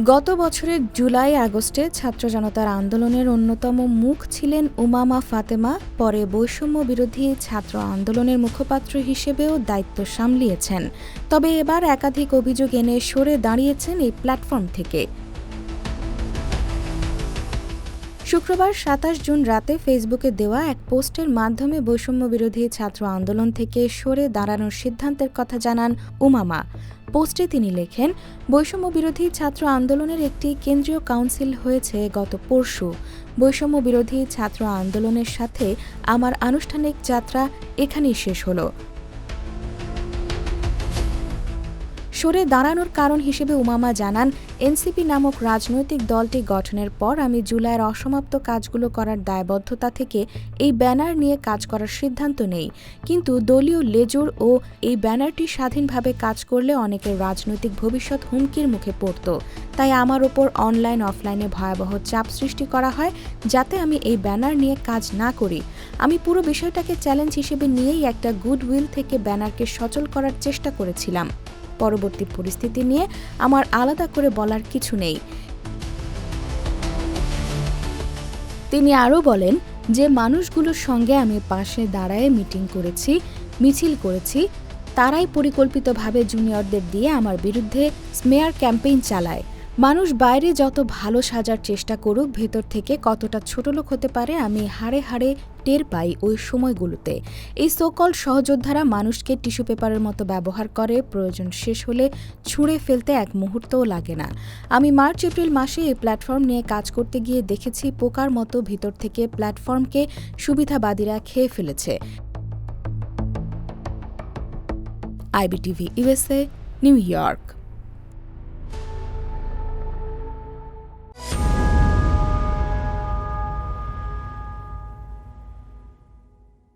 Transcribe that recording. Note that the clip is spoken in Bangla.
গত বছরের জুলাই আগস্টে ছাত্র জনতার আন্দোলনের অন্যতম মুখ ছিলেন উমামা ফাতেমা, পরে বৈষম্য বিরোধী ছাত্র আন্দোলনের মুখপাত্র হিসেবেও দায়িত্ব সামলিয়েছেন। তবে এবার একাধিক অভিযোগ এনে সরে দাঁড়িয়েছেন এই প্ল্যাটফর্ম থেকে। শুক্রবার সাতাশ জুন রাতে ফেসবুকে দেওয়া এক পোস্টের মাধ্যমে বৈষম্য বিরোধী ছাত্র আন্দোলন থেকে সরে দাঁড়ানোর সিদ্ধান্তের কথা জানান উমামা। পোস্টে তিনি লেখেন বৈষম্য বিরোধী ছাত্র আন্দোলনের একটি কেন্দ্রীয় কাউন্সিল হয়েছে গত পরশু। বৈষম্য বিরোধী ছাত্র আন্দোলনের সাথে আমার আনুষ্ঠানিক যাত্রা এখানেই শেষ হলো। সরে দাঁড়ানোর কারণ হিসেবে উমামা জানান, এনসিপি নামক রাজনৈতিক দলটি গঠনের পর আমি জুলাইয়ের অসমাপ্ত কাজগুলো করার দায়বদ্ধতা থেকে এই ব্যানার নিয়ে কাজ করার সিদ্ধান্ত নেই। কিন্তু দলীয় লেজুর ও এই ব্যানারটি স্বাধীনভাবে কাজ করলে অনেকের রাজনৈতিক ভবিষ্যৎ হুমকির মুখে পড়ত। তাই আমার ওপর অনলাইন, অফলাইনে ভয়াবহ চাপ সৃষ্টি করা হয়, যাতে আমি এই ব্যানার নিয়ে কাজ না করি। আমি পুরো বিষয়টাকে চ্যালেঞ্জ হিসেবে নিয়েই একটা গুডউইল থেকে ব্যানারকে সচল করার চেষ্টা করেছিলাম। পরবর্তী পরিস্থিতি নিয়ে আমার আলাদা করে বলার কিছু নেই। তিনি আরও বলেন, যে মানুষগুলোর সঙ্গে আমি পাশে দাঁড়ায় মিটিং করেছি, মিছিল করেছি, তারাই পরিকল্পিতভাবে জুনিয়রদের দিয়ে আমার বিরুদ্ধে স্মেয়ার ক্যাম্পেইন চালায়। মানুষ বাইরে যত ভালো সাজার চেষ্টা করুক, ভেতর থেকে কতটা ছোটলোক হতে পারে, আমি হাড়ে হাড়ে টের পাই ওই সময়গুলোতে। এই সোকল সহযোদ্ধারা মানুষকে টিস্যু পেপারের মতো ব্যবহার করে, প্রয়োজন শেষ হলে ছুঁড়ে ফেলতে এক মুহূর্তও লাগে না। আমি মার্চ, এপ্রিল মাসে এই প্ল্যাটফর্ম নিয়ে কাজ করতে গিয়ে দেখেছি, পোকার মতো ভিতর থেকে প্ল্যাটফর্মকে সুবিধাবাদীরা খেয়ে ফেলেছে। IBTV USA New York.